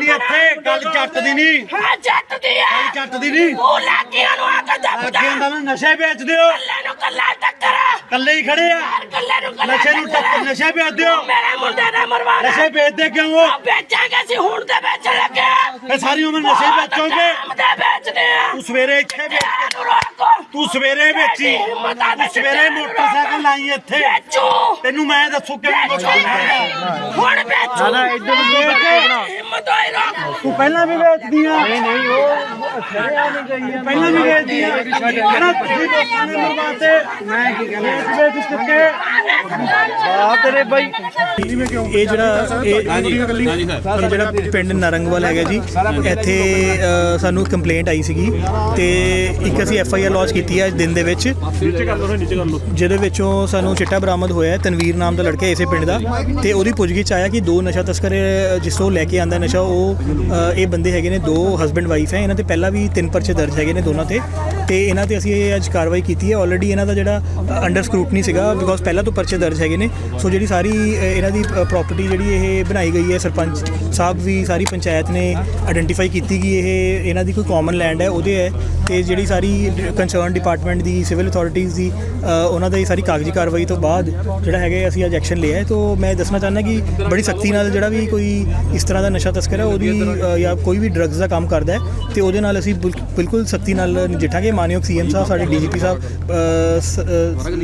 ਨਹੀਂ ਇੱਥੇ ਗੱਲ ਜੱਟ ਦੀ ਨਹੀਂ। ਹਾਂ ਜੱਟ ਦੀ ਆ ਗੱਲ ਜੱਟ ਦੀ ਨਹੀਂ। ਉਹ ਲਾਕੀਆਂ ਨੂੰ ਆ ਕੇ ਦੱਬਦਾ ਅੱਗੇ ਹੁੰਦਾ ਮੈਂ ਨਸ਼ੇ ਵੇਚਦੇ ਹੋ। ਕੱਲੇ ਨੂੰ ਕੱਲਾ ਟੱਕਰ। ਕੱਲੇ ਹੀ ਖੜੇ ਆ। ਕੱਲੇ ਨੂੰ ਕੱਲਾ ਨਸ਼ੇ ਨੂੰ ਟੱਕਰ। ਨਸ਼ੇ ਵੇਚਦੇ ਹੋ। ਮੇਰੇ ਮੁੰਡੇ ਨੇ ਮਰਵਾਣਾ ਨਸ਼ੇ ਵੇਚਦੇ ਕਿਉਂ ਹੋ? ਆ ਵੇਚਾਂਗੇ ਸੀ ਹੁਣ ਤੇ ਵੇਚਣ ਲੱਗੇ ਇਹ ਸਾਰੀ ਉਮਰ ਨਸ਼ੇ ਵੇਚੋਗੇ। ਵੇਚਦੇ ਆ। ਤੂੰ ਸਵੇਰੇ ਇੱਥੇ ਵੇਚ ਤੂੰ ਸਵੇਰੇ ਵੇਚੀ। ਤੂੰ ਸਵੇਰੇ ਮੋਟਰਸਾਈਕਲ ਲਾਈ ਇੱਥੇ। ਵੇਚੋ। ਤੈਨੂੰ ਮੈਂ ਦੱਸੂ ਕਿਵੇਂ ਮੋਟਰਸਾਈਕਲ ਹੁਣ ਵੇਚੋ। ਨਾ ਇੱਧਰ ਨੂੰ ਵੇਚ। ਤੂੰ ਪਹਿਲਾਂ ਵੀ ਵੇਚਦੀ ਆ ਨਹੀਂ ਨਹੀਂ ਉਹ ਛੜਿਆ ਨਹੀਂ ਗਈ ਆ ਪਹਿਲਾਂ ਵੀ ਵੇਚਦੀ ਆ ਕਹਿੰਦਾ ਤੁਸੀਂ ਲੋਕਾਂ ਨੇ ਮਰਵਾਤੇ ਮੈਂ ਕੀ ਕਹਿੰਦਾ? ਵੇਚ ਵੇਚ ਚੁੱਕੇ। ਆ ਤੇਰੇ ਬਾਈ। ਇਹ ਜਿਹੜਾ ਇਹ ਜਿਹੜਾ ਪਿੰਡ ਨਰੰਗਵਾਲ ਹੈਗਾ ਜੀ ਇੱਥੇ ਸਾਨੂੰ ਕੰਪਲੇਂਟ ਆਈ ਸੀਗੀ ਤੇ ਇੱਕ ਅਸੀਂ ਐਫ ਆਈ ਆਰ ਲੌਂਚ ਕੀਤੀ ਹੈ ਅੱਜ ਦਿਨ ਦੇ ਵਿੱਚ। ਜਿਹਦੇ ਵਿੱਚੋਂ ਸਾਨੂੰ ਚਿੱਟਾ ਬਰਾਮਦ ਹੋਇਆ ਹੈ ਤਨਵੀਰ ਨਾਮ ਦਾ ਲੜਕਾ ਇਸੇ ਪਿੰਡ ਦਾ। ਤੇ ਉਹਦੀ ਪੁੱਛਗਿੱਛ ਆਇਆ ਕਿ ਦੋ ਨਸ਼ਾ ਤਸਕਰ ਜਿਸ ਤੋਂ ਲੈ ਕੇ ਆਂਦਾ ਨਸ਼ਾ ਉਹ ਇਹ ਬੰਦੇ ਹੈਗੇ ਨੇ ਦੋ ਹਸਬੰਡ ਵਾਈਫ ਹੈ। ਇਹਨਾਂ ਤੇ ਪਹਿਲਾਂ ਵੀ ਤਿੰਨ ਪਰਚੇ ਦਰਜ ਹੈਗੇ ਨੇ ਦੋਨਾਂ ਤੇ। ਤੇ ਇਹਨਾਂ ਤੇ ਅਸੀਂ ਅੱਜ ਕਾਰਵਾਈ ਕੀਤੀ ਹੈ। ਆਲਰੇਡੀ ਇਹਨਾਂ ਦਾ ਜਿਹੜਾ ਅੰਡਰ ਸਕਰੂਟਨੀ ਸੀਗਾ ਬਿਕੋਜ਼ ਪਹਿਲਾਂ ਤੋਂ ਪਰਚੇ ਦਰਜ ਹੈਗੇ ਨੇ। ਸੋ ਜਿਹੜੀ ਸਾਰੀ ਇਹਨਾਂ ਦੀ ਪ੍ਰਾਪਰਟੀ ਜਿਹੜੀ ਇਹ ਬਣਾਈ ਗਈ ਹੈ ਸਰਪੰਚ ਸਾਹਿਬ ਵੀ ਸਾਰੀ ਪੰਚਾਇਤ ਨੇ ਆਇਡੈਂਟੀਫਾਈ ਕੀਤੀ ਕਿ ਇਹ ਇਹਨਾਂ ਦੀ ਕੋਈ ਕਾਮਨ ਲੈਂਡ ਹੈ ਉਹਦੇ ਹੈ। ਤੇ ਜਿਹੜੀ ਸਾਰੀ ਕੰਸਰਨ ਡਿਪਾਰਟਮੈਂਟ ਦੀ ਸਿਵਲ ਅਥਾਰਟੀਆਂ ਦੀ ਉਹਨਾਂ ਦੀ ਸਾਰੀ ਕਾਗਜ਼ੀ ਕਾਰਵਾਈ ਤੋਂ ਬਾਅਦ ਜਿਹੜਾ ਹੈਗੇ ਅਸੀਂ ਅੱਜ ਐਕਸ਼ਨ ਲਿਆ ਹੈ। ਤੋਂ ਮੈਂ ਦੱਸਣਾ ਚਾਹੁੰਦਾ ਕਿ ਬੜੀ ਸਖਤੀ ਨਾਲ ਜਿਹੜਾ ਵੀ ਕੋਈ ਇਸ ਤਰ੍ਹਾਂ ਦਾ ਨਸ਼ਾ ਤਸਕਰ ਹੈ ਉਹਦੀ ਜਾਂ ਕੋਈ ਵੀ ਡਰੱਗਸ ਦਾ ਕੰਮ ਕਰਦਾ ਹੈ ਤੇ ਉਹਦੇ ਨਾਲ ਅਸੀਂ ਬਿਲ- ਬਿਲਕੁਲ ਸਖਤੀ ਨਾਲ ਨਜਿੱਠਾਂਗੇ। ਮਾਨਯੋਗ ਸੀਐਮ ਸਾਹਿਬ ਸਾਡੇ ਡੀਜੀਪੀ ਸਾਹਿਬ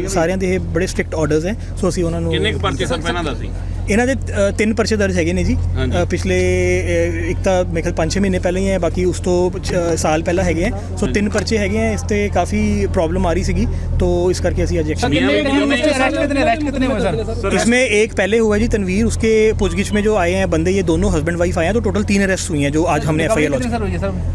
ਸਾਰਿਆਂ ਦੇ ਇਹ ਬੜੇ ਸਟ੍ਰਿਕਟ ਆਰਡਰਸ ਹੈ। ਸੋ ਅਸੀਂ ਉਹਨਾਂ ਨੂੰ ਕਿੰਨੇ ਕੁ ਪਰਚੇ ਸਰ ਪਹਿਲਾਂ ਦਾ ਸੀ? ਇਹਨਾਂ ਦੇ ਅ, ਤਿੰਨ ਪਰਚੇ ਦਰਜ ਹੈਗੇ ਨੇ ਜੀ ਹਾਂਜੀ। ਅ, ਪਿਛਲੇ ਅ, ਇੱਕ ਤਾਂ ਮੇਰੇ ਖਿਆਲ 5-6 ਮਹੀਨੇ ਪਹਿਲਾਂ ਹੀ ਹੈ ਬਾਕੀ ਉਸ ਤੋਂ ਕੁਛ, ਅ, ਸਾਲ ਪਹਿਲਾਂ ਹੈਗੇ ਹੈ ਸੋ ਤਿੰਨ ਪਰਚੇ ਹੈਗੇ ਹੈ ਇਸ ਤੇ ਕਾਫੀ ਪ੍ਰੋਬਲਮ ਆ ਰਹੀ ਸੀਗੀ तो इस करके ਅਸੀਂ ਅੱਜ एक्शन कितने- कितने- अरेस्ट कितने अरेस्ट कितने हुए सर इसमें एक पहले हुआ जी तनवीर उसके पूछगिछ में जो आए हैं बंदे ये दोनों हस्बैंड वाइफ आए हैं तो टोटल तीन अरेस्ट हुई हैं जो आज हमने एफ आई कितने सर हुई है सर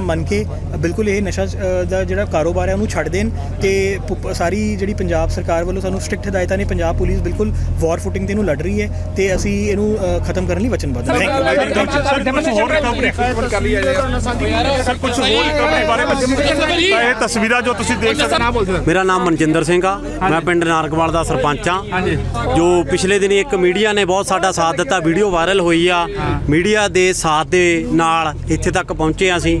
ਮੰਨ ਕੇ ਬਿਲਕੁਲ ਇਹ ਨਸ਼ਾ ਦਾ ਜਿਹੜਾ ਕਾਰੋਬਾਰ ਹੈ ਉਹਨੂੰ ਛੱਡ ਦੇਣ ਤੇ ਸਾਰੀ ਜਿਹੜੀ ਪੰਜਾਬ ਸਰਕਾਰ ਵੱਲੋਂ ਸਾਨੂੰ ਸਟ੍ਰਿਕਟ ਹਦਾਇਤਾਂ ਨੇ ਪੰਜਾਬ ਪੁਲਿਸ ਬਿਲਕੁਲ ਵਾਰ ਫੁਟਿੰਗ ਤੇ ਇਹਨੂੰ ਲੜ ਰਹੀ ਹੈ ਤੇ ਅਸੀਂ ਇਹਨੂੰ ਖਤਮ ਕਰਨ ਲਈ ਵਚਨਬੱਧ ਹਾਂ ਥੈਂਕ ਯੂ ਸਰ ਕਰ ਲਿਆ ਜਾਏਗਾ ਸਰ ਕੁਝ ਹੋਰ ਰਿਕਵਰੀ ਬਾਰੇ ਤਾਂ ਇਹ ਤਸਵੀਰਾਂ ਜੋ ਤੁਸੀਂ ਦੇਖ ਸਕਦੇ ਮੇਰਾ ਨਾਮ ਮਨਜਿੰਦਰ ਸਿੰਘ ਆ ਮੈਂ ਪਿੰਡ ਨਾਰਕਵਾਲ ਦਾ ਸਰਪੰਚ ਆ ਜੋ ਪਿਛਲੇ ਦਿਨੀ ਇੱਕ ਮੀਡੀਆ ਨੇ ਬਹੁਤ ਸਾਡਾ ਸਾਥ ਦਿੱਤਾ ਵੀਡੀਓ ਵਾਇਰਲ ਹੋਈ ਆ ਮੀਡੀਆ ਦੇ ਸਾਥ ਦੇ ਨਾਲ ਇੱਥੇ ਤੱਕ ਪਹੁੰਚੇ ਹਾਂ ਅਸੀਂ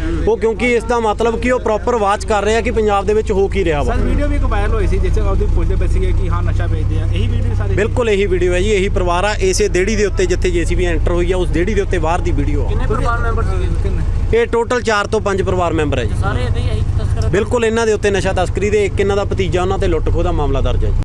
ਉਹ ਕਿਉਂਕਿ ਇਸ ਦਾ ਮਤਲਬ ਕਿ ਉਹ ਪ੍ਰੋਪਰ ਵਾਚ ਕਰ ਰਿਹਾ ਕਿ ਪੰਜਾਬ ਦੇ ਵਿੱਚ ਹੋ ਕੀ ਰਿਹਾ ਵਾ। ਸਰ ਵੀਡੀਓ ਵੀ ਇੱਕ ਵਾਇਰਲ ਹੋਈ ਸੀ ਜਿਸ ਚ ਉਹਦੀ ਪੁੱਛਦੇ ਪਏ ਸੀਗੇ ਕਿ ਹਾਂ ਨਸ਼ਾ ਵੇਚਦੇ ਆ। ਇਹੀ ਵੀਡੀਓ ਸਾਰੇ ਬਿਲਕੁਲ ਇਹੀ ਵੀਡੀਓ ਹੈ ਜੀ ਇਹੀ ਪਰਿਵਾਰ ਆ ਇਸੇ ਦੇੜੀ ਦੇ ਉੱਤੇ ਜਿੱਥੇ ਜੀਸੀਬੀ ਐਂਟਰ ਹੋਈ ਆ ਉਸ ਦੇੜੀ ਦੇ ਉੱਤੇ ਬਾਹਰ ਦੀ ਵੀਡੀਓ ਆ। ਕਿੰਨੇ ਪਰਿਵਾਰ ਮੈਂਬਰ ਸੀਗੇ ਇਹ ਟੋਟਲ 4 ਤੋਂ 5 ਪਰਿਵਾਰ ਮੈਂਬਰ ਹੈ ਜੀ। ਸਾਰੇ ਇਹਦੇ ਹੀ ਤਸਕਰ ਬਿਲਕੁਲ ਇਹਨਾਂ ਦੇ ਉੱਤੇ ਨਸ਼ਾ ਤਸਕਰੀ ਦੇ ਇੱਕ ਇਹਨਾਂ ਦਾ ਭਤੀਜਾ ਉਹਨਾਂ ਤੇ ਲੁੱਟ ਖੋਹ ਦਾ ਮਾਮਲਾ ਦਰਜ ਹੈ ਜੀ।